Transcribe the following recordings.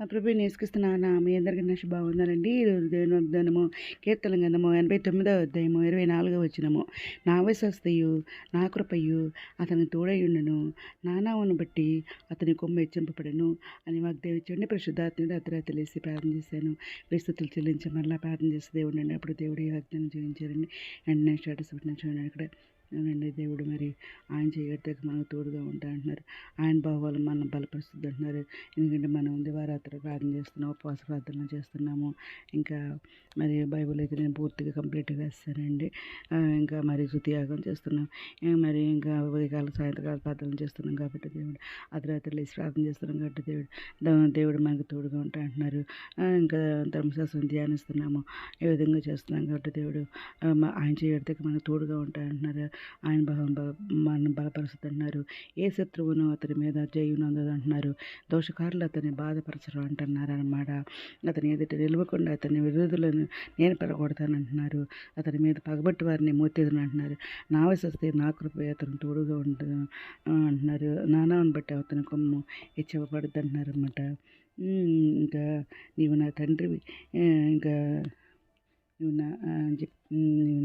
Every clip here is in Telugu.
మా ప్రభు నేసుకిస్తున్నాను మీ అందరికీ నష బాగుందానండి ఈరోజు దేవుని వాగ్దానము కీర్తన గంధము ఎనభై తొమ్మిదవ అధ్యాయము ఇరవై నాలుగవ వచ్చినము నా వయస్సయు నా కృపయు అతని తోడయుండును. నానావును బట్టి అతని కొమ్మ హెచ్చింపబడను అని వాగ్దానం ఇచ్చండి పరిశుద్ధాత్ముడు అతర తెలిసి ప్రార్థన చేశాను. విస్తుతులు చెల్లించి మరలా ప్రార్థన చేస్తే దేవుడు అండి అప్పుడు దేవుడు ఈ వాగ్దానం చేయించారండి? వెంటనే స్టేటస్ పెట్టిన చూడండి అక్కడ. అవునండి దేవుడు మరి ఆయన చేయడానికి మనకు తోడుగా ఉంటా అంటున్నారు. ఆయన భావాలు మనం బలపరుస్తుంది అంటున్నారు. ఎందుకంటే చేస్తున్నాం ఉపవాస ప్రార్థన చేస్తున్నాము. ఇంకా మరి బైబిల్ అయితే నేను పూర్తిగా కంప్లీట్గా వేస్తానండి ఇంకా మరి శుతియాగం చేస్తున్నాం. మరి ఇంకా ఉదయకాల సాయంత్రకాల ప్రార్థన చేస్తున్నాం కాబట్టి దేవుడు అర్ధరాత్రి లేచి ప్రార్థన చేస్తున్నాం కాబట్టి దేవుడు దేవుడు మనకు తోడుగా ఉంటా అంటున్నారు. ఇంకా ధర్మశాస్త్రం ధ్యానిస్తున్నాము. ఏ విధంగా చేస్తున్నాం కాబట్టి దేవుడు ఆయన చేయడానికి మనకు తోడుగా ఉంటా అంటున్నారు. ఆయన బలం మనం బలపరుస్తున్నారు ఏ శత్రువును అతని మీద జయునందదు అంటున్నారు దోషకారులు అతన్ని బాధపరచరు అంటున్నారు. అనమాట అతని ఎదుట నిలవకుండా అతని విరోధులను నేను పెరగొడతానంటున్నారు అతని మీద పగబట్టి వారిని మోతేదని అంటున్నారు నా వస్తే నా కృప అతను తోడుగా ఉంటుంది అంటున్నారు. నానాన్ని బట్టి అతని కొమ్ము హెచ్చవబడుద్ది అంటున్నారు అనమాట ఇంకా నీవు నా తండ్రివి. ఇంకా నువ్వు నా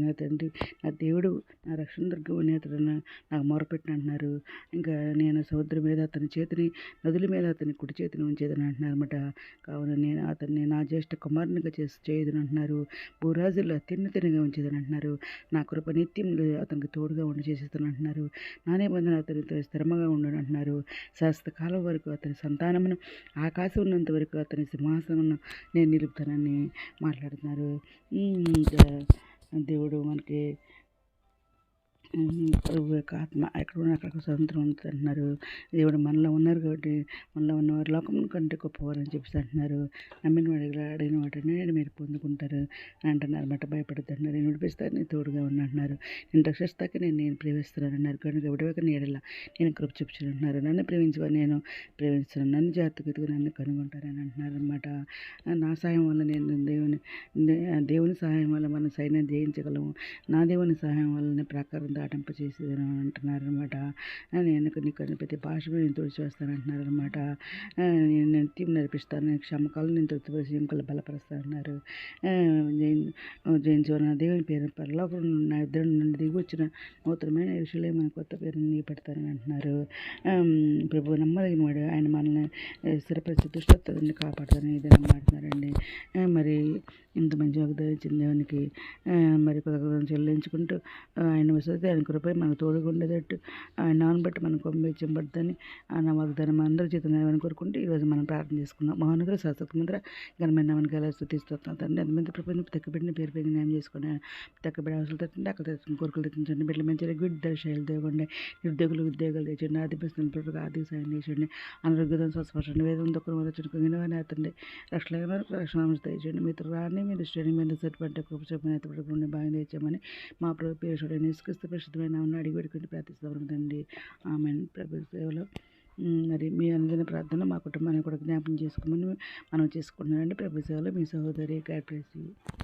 నా తండ్రి నా దేవుడు నా రక్షణ దుర్గం నేతడు నాకు మొరపెట్టిన అంటున్నారు. ఇంకా నేను సముద్రం మీద అతని చేతిని నదుల మీద అతని కుడి చేతిని ఉంచేదని అంటున్నారు అనమాట కావున నేను అతన్ని నా జ్యేష్ఠ కుమారునిగా చేసి చేయదని అంటున్నారు. భూరాజుల్లో అత్యున్నతినిగా ఉంచేదని అంటున్నారు. నా కృప నిత్యం అతనికి తోడుగా ఉండి చేసేదని అంటున్నారు. నా నిబంధన అతనితో స్థిరముగా ఉండను అంటున్నారు. శాస్త్రకాలం వరకు అతని సంతానమును ఆకాశం ఉన్నంత వరకు అతని సింహాసనం నేను నిలుపుతానని మాట్లాడుతున్నారు. దేవుడు మనకి ప్రభు యొక్క ఆత్మ ఎక్కడ ఉన్న అక్కడ స్వతంత్రం ఉంటుంది అంటున్నారు. దేవుడు మనలో ఉన్నారు కాబట్టి మనలో ఉన్నవారు లోకం కంటే గొప్పవారని చెప్పేసి అంటున్నారు. నమ్మిన వాడి అడిగిన వాటిని మీరు పొందుకుంటారు అని అంటున్నారు. మాట భయపడుతున్నారు నేను విడిపిస్తాను నేను తోడుగా ఉన్నా అంటున్నారు. నేను రక్షిస్తాక నేను నేను ప్రేమిస్తున్నాను అన్నారు కనుక విడవక నీడల నేను కృప చూపించాను నన్ను ప్రేమించమని నేను ప్రేమిస్తున్నాను. నన్ను జాగ్రత్తగా నన్ను కనుగొంటారని అంటున్నారు అనమాట నా సాయం వల్ల నేను దేవుని దేవుని సహాయం వల్ల మన సైన్యం జయించగలము. నా దేవుని సహాయం వల్లనే ప్రాకారం దాటింప చేసేదని అంటున్నారు అనమాట నేను నీకు ప్రతి భాష నేను తుడిచివేస్తాను అంటున్నారు అనమాట నేను నిత్యం నడిపిస్తాను నేను క్షమకాలు నేను తృప్తిపరిచి ఎముకలు బలపరుస్తానన్నారు జైన్ జైన్ చివరి దేవుని పేరు పరలోకం నా ఇద్దరు నుండి దిగి వచ్చిన నూతనమైన విషయంలో మన కొత్త పేరుని నీ పెడతానని అంటున్నారు ప్రభు నమ్మదగిన వాడు. ఆయన మనల్ని స్థిరపరిచి దుష్టత్వాన్ని కాపాడుతారని ఇదే మాట్లాడారండి మరి ఇంత మంచి వాగ్దానం దేవునికి మరి కృతజ్ఞతలు చెల్లించుకుంటూ ఆయన వసతి ఆయన కృపై మనకు తోడుగా ఉండేటట్టు ఆయన నాన్న బట్టి మనం కొమ్మించబడుతుంది ఆయన వాగ్దానం అందరి జీతం అని కోరుకుంటూ ఈరోజు మనం ప్రార్థన చేసుకున్నాం మహానుగ్ర శాశ్వతమంత్ర ఘనమైన నామనికి ఎలా స్థుతిస్తున్నాం తండ్రి ఎంతమంది ప్రపంచం తగ్గబడిన పేరు పెరిగి న్యాయం చేసుకుని తగ్గబడి అవసరం తట్టండి అక్కడ తెచ్చుకుని కోరికలు తెచ్చించండి బిడ్డల మంచి గుడ్ దర్శయాలు దేవండి నిరుద్యోగులు ఉద్యోగాలు తెచ్చండి ఆర్థిక ప్రభుత్వ ఆర్థిక సాయం చేయండి అనారోగ్యం స్వస్పర్శండి వేదం దొక్కలు మొదలు చుట్టుకుని అతండి రక్షణ రక్షణ తెచ్చండి మిత్రులు రాని మీరు స్టడీ మీద సరిపడ్డ కృప చెప్పిన ఎత్తపడకుండా బాగా చేయమని మా ప్రభు పేరు నిష్కృష్ట ప్రసిద్ధమైన ఉన్న అడిగి పెట్టుకుని ప్రార్థిస్తామండి ఆమె ప్రభు సేవలో మరి మీ అందరిన ప్రార్థన మా కుటుంబాన్ని కూడా జ్ఞాపం చేసుకోమని మనం చేసుకుంటున్నారండి ప్రభు సేవలో మీ సహోదరి గాడ్